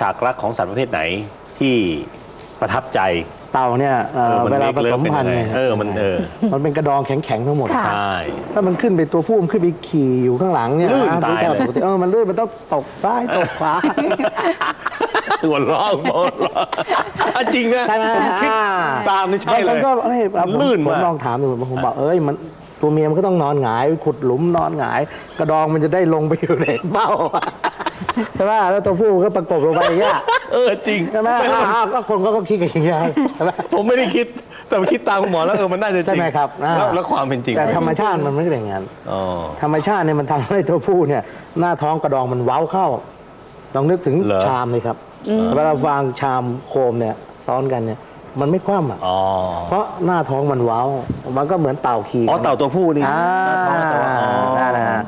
ฉากรักของสัตว์ประเภทไหนที่ประทับใจเต่าเนี่ยเอ่อเออมันเวลาเล็กผเลิสฟมเป็นพันธุ์ยังไงเนี่ยเออมันเออ มันเป็นกระดองแข็งๆทั้งหมด ค่ะ ใช่ ถ้ามันขึ้นไปตัวผู้มันขึ้นไปขี่อยู่ข้างหลังเนี่ยลื่นนะตายดูแต่เลยปกติเออมันลื่นมันต้องตกซ้ายตกขวา หัวเร้องหัวเร้องอะจริงนะใช่ไหมผมคิดอ่าตามนี่ใช่เลบางยคนก็เอ้ยเอาผมลื่นผมมากลองถามดูผมบอกเอ้ยมันตัวเมียมันก็ต้องนอนหงายขุดหลุมนอนหงาย กระดองมันจะได้ลงไปอยู่ในเบ้าใช่ไหมแล้วตัวผู้ก็ประกบลงไปอย่างเงี้ยเออจริง ใช่ไหมไม่แล้วมันอ้าวก็คนก็คิดกันอย่างเงี้ยใช่ไหม ผมไม่ได้คิดแต่คิดตามคุณหมอแล้วเออมันน่าจะจริงใช่ไหมครับอ่า แล้วแล้วความเป็นจริงแต่ธรรมชาติมันไม่เป็นอย่างนั้น อ๋อ ธรรมชาติเนี่ยมันทำให้ตัวผู้เนี่ยหน้าท้องกระดองมันเว้าเข้า ลองนึกถึงเหรอ ชามเลยครับเวลาฟางชามโคมเนี่ยซ้อนกันเนี่ยมันไม่คว่ำอะอ๋อเพราะหน้าท้องมันเว้ามันก็เหมือนเต่าขี่อ๋อเต่าตัวผู้นี่อ่าหน้าท้องแต่ว่าอ๋อ นั่นนะฮะ